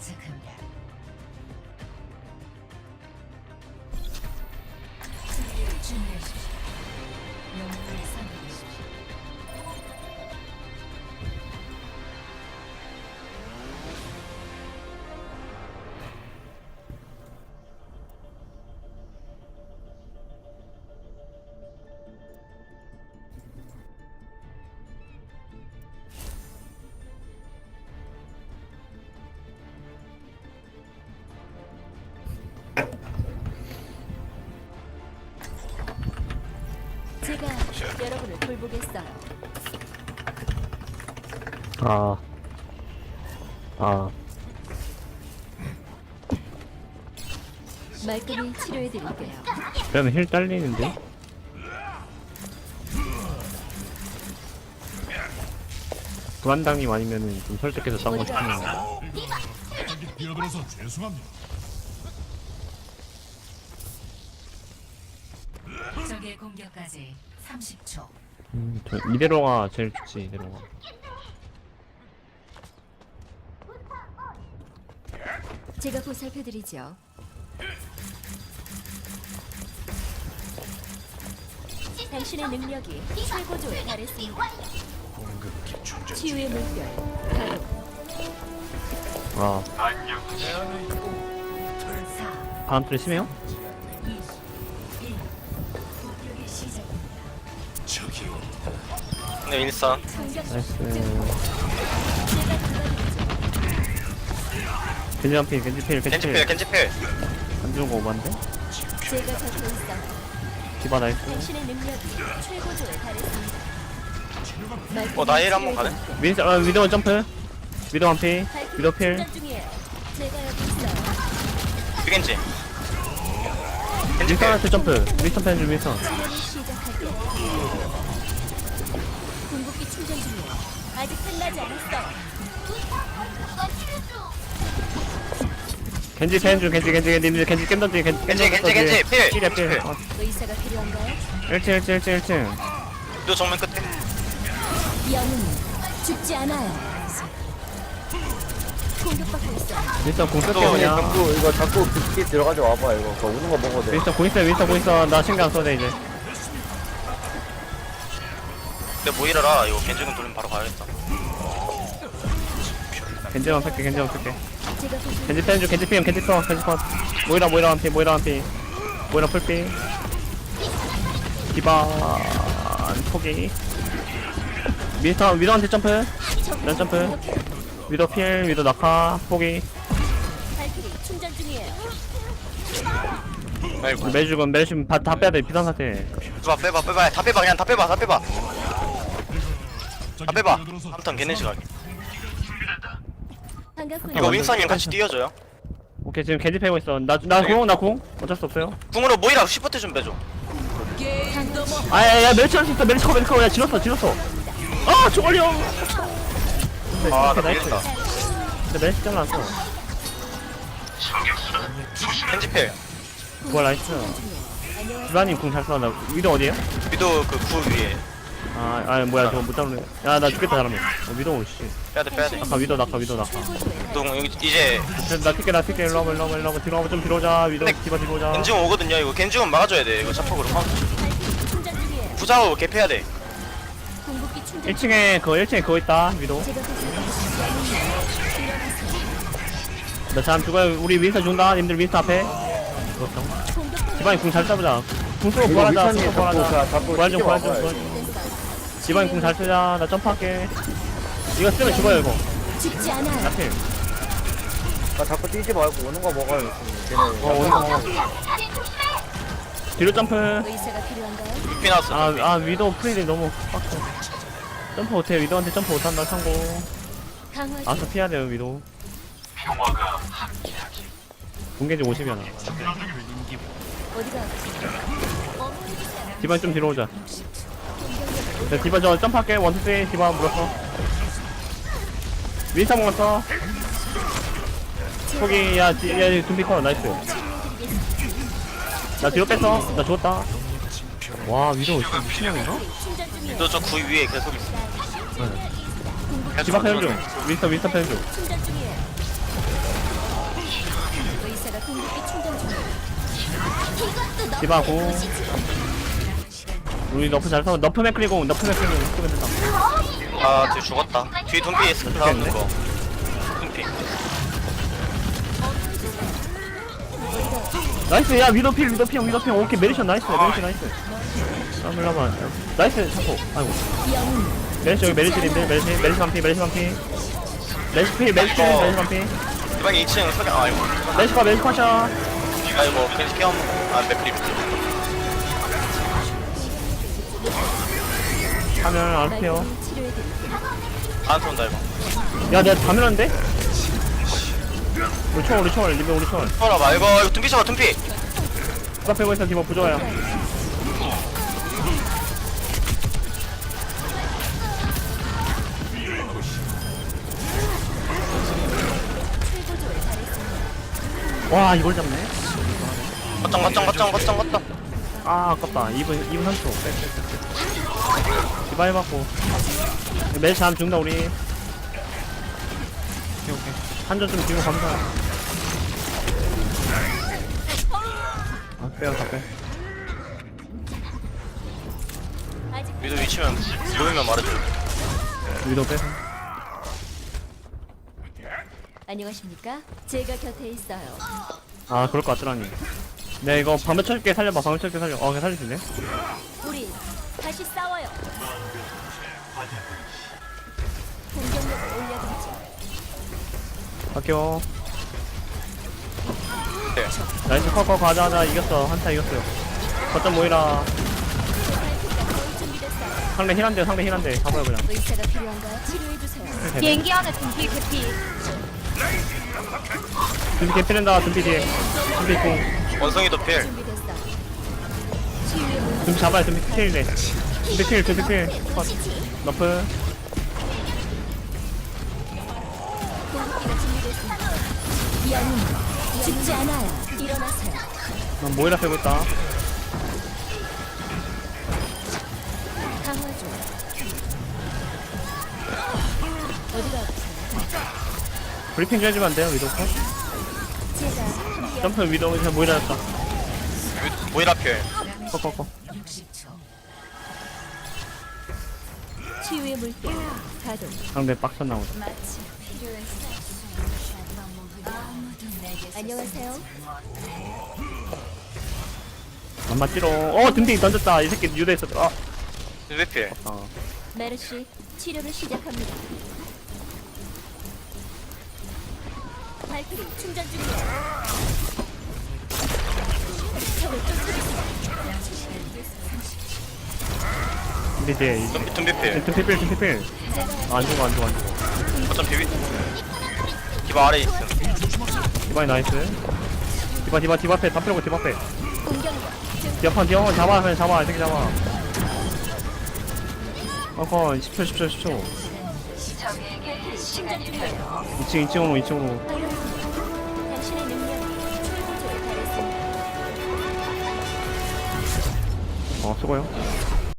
도착합니다. 제가 여러분을 돌보겠어요. 아. 아. 말끔히 치료해드릴게요. 그러면 힐 딸리는데? 불안당님 아니면은 좀 설득해서 싸우고 뛰어들어서 죄송합니다. 적의 공격까지 30초. 음, 저 이대로가 제일 좋지 이대로가 제가 보살펴드리죠. 당신의 능력이 최고조에 달했습니다. 치유의 물결, 가동. 아 4, 바람 소리 심해요? 네 일선 성격 나이스. 겐지 한필 겐지 필 겐지 겐지필 필 겐지필 안 좋은 거 오반데? 제가. 디바 나이스 당신의 능력이 최고조에 달했습니다. 어, 나일 한번 가네? 윈스 아 위도우 점프 위도우 한필 위도우 필 충전 중이에요. 제가 여기 있어요. 겐지 윈스턴 겐지필 한테 점프 윈스턴 펜줄 윈스턴 아직 끝나지 않았어요. 겐지 펜줄 겐지 겐지 겐지 겐지 겐지 겜 던지 겐지 겐지, 겐지, 겐지, 필! 필이야 필 어, 의사가 필요한가요? 1층 1층 1층 1층 또 정면 끝에 영웅은 죽지 않아요. 공격받고 있어요. 윈스턴 공 쓸게 또 그냥 자꾸 이거 자꾸 비스킷 들어가지 와봐 이거 그거 우는 거 먹어도 돼 윈스턴 공 있어 윈스턴 공 있어 나 신경 안 써도 돼 이제 근데 뭐 이러라. 이거 겐지군 돌리면 바로 가야겠다. 겐지만 쓸게 겐지만 보실 겐지 펜줄 겐지 필 겐지 컷 겐지 컷. 모이라 모이라 한피 모이라 한피. 모이라 풀피. 디바 포기. 윈스턴 위도한테 점프. 난 점프. 위도 필 위도 낙하 포기. 충전 중이에요. 아이고. 매주건 매주 다, 다 빼야 돼. 비상 사태. 빼봐 빼봐 빼봐. 다 빼봐 그냥 다 빼봐 다 빼봐 다 빼봐. 한턴 걔네시 가게 반갑군요. 이거 윈선이랑 같이 뛰어줘요. 오케이 지금 겐지 패고 있어. 나나공나공 어쩔 수 없어요. 궁으로 모이라 시프트 좀 빼줘. 아야야 멸치할 수 있어. 멸치 커 멸치 커야 질렀어 질렀어. 아 저걸요 아나 밀린다. 근데 멸치 잘랐어 겐지필. 그거 나이스. 주라님 궁잘 쏘나 위도 어디에요? 위도 그구 위에 아, 아 뭐야 저거 못 잡네. 야나 죽겠다 사람이. 어, 위도 오씨. 빼야돼 빼야돼. 낙하 위도 낙하 위도 낙하 동 여기 이제 나 튀게 나 튀게. 일로 와봐 일로 와봐 일로 와봐. 뒤로 와봐 좀 뒤로 오자. 위도 근데 디바 뒤로 오자. 겐지군 오거든요 이거. 겐지군 막아줘야 돼 이거 자폭으로. 부자로 개패야 돼. 궁극기 충전 1층에 그거 1층에 그거 있다 위도 나 잠 죽어요. 우리 윈스턴 죽는다. 님들 윈스턴 앞에. 그렇죠. 디바이 궁잘 쏴보자. 궁 쓰고 이거 부활하자 자꾸 부활하자. 자- 부활 좀 부활 좀. 부활 좀 디바이 궁잘 쓰자. 나 점프할게. 이거 쓰면 죽어요 이거. 죽지 않아요. 나 필 나 자꾸 뛰지 말고 오는 거 먹어요 걔네 어 오는 거 뒤로 점프. 의사가 필요한가요? 피 나왔어 아, 아 위도 프리딜 너무 빡세 점프 못해 위도한테 점프 못한다 참고. 강화. 아서 피해야 돼요 위도. 공개지 50이야. 나 어디가 아프세요? 디바 좀 뒤로 오자 자, 디바 저 점프할게 원투 쓰리 디바 물었어 윈스타 먹었어 거기 야, 디, 야 둠피 커 나이스 나 뒤로 뺐어 나 죽었다 와 위도 진짜 미친놈인가? 충전 중이에요. 위도 저구 위에 계속 있어 계속 디바 패는 중 들어줘. 윈스타 윈스타 패는 중 충전 중이에요. 궁극기 충전 중. 이것도 너 디바고 우리 너프 잘 써. 너프 맥클리고 너프 맥클리고 쓰면 된다. 아뒤 죽었다. 뒤 둠피 있어 다음 거. 둠피. 나이스 야 위도필 위도필 위도필. 오케이 메리션 나이스 메리션 나이스. 아 몰라봐. 나이스 차포 아이고. 메리시 여기 메리시 반피 메리시 반피. 메리시 필 메리시 필 메리시 반피. 이방에 2층 석양 아 이거 메리시 파샤 아 이거 겐지 케어. 아 맥크리 하면 알게요. 말끔히 치료해드릴게요. 안한테 온다 이거. 야 내가 다 밀었는데? 우리 총알 우리 총알 리베 우리 총알. 쳐라 말고 이거 둠피 쳐봐 둠피. 누가 빼고 있어 디버 부조야. 와 이걸 잡네? 거점 거점 거점 거점 거점. 아 아깝다. 2분 2분 3초 디 바 해봤고. 매치 안 죽는다 우리. 오케이 오케이. 한점 좀 뒤로 감사. 아 빼요 다빼. 위도 위치면 보이면 말해줘. 위도 빼. 안녕하십니까? 제가 곁에 있어요. 아 그럴 것 같더라니. 내 이거 방금 쳐줄게 살려봐. 방금 쳐줄게 살려. 어 그냥 살릴 수 있네. 우리 다시 싸워요. 공격력을 올려드리죠. 갈게요 네. 나이스 컷컷 가자 가자 이겼어 한타 이겼어요 거점 모이라. 상대 힐한대 상대 힐한대 가봐요 그냥 의사가 필요한가요? 치료해주세요. 비행기 안에 등기 개피. 준비 개피는다 준비 뒤에 준비 공 원성이도 필 준비 됐어. 치유의 문 준비 잡아야 준비 필이네 준비 필 준비 필컷 너프 죽지 않아요. 일어나세요. 난 모이라 빼고 있다 강화 중. 어디가 아프세요? 브리핑 좀 해주면 안 돼요 위도 컷 제가 함께 점프 위도 그냥 모이라였다 위- 모이라 필 컷컷컷 치유의 물결 가동. 상대 마치 필요했어. 안녕하세요. 안 맞지롱 어 등뒤 던졌다 이 새끼 유도했어 아 둠피 필 아. 메르시 치료를 시작합니다. 발키리 충전 중이에요. 적을 쫓아주 뒤에 이- 둠피 둠피 필 등피 필 등피 필안 죽어 안 죽어 안 죽어. 거점 비비 디바 아래 있음. 디바이 나이스. 디바 디바 디바 빼다 빼고 디바 빼 공격력 디아판 디아판 잡아 그냥 잡아 이 새끼 잡아. 어커 10초 10초 10초. 충전 중이에요. 2층 2층으로 2층으로 당신의 능력이 최고조에 달했습니다. 어 수고요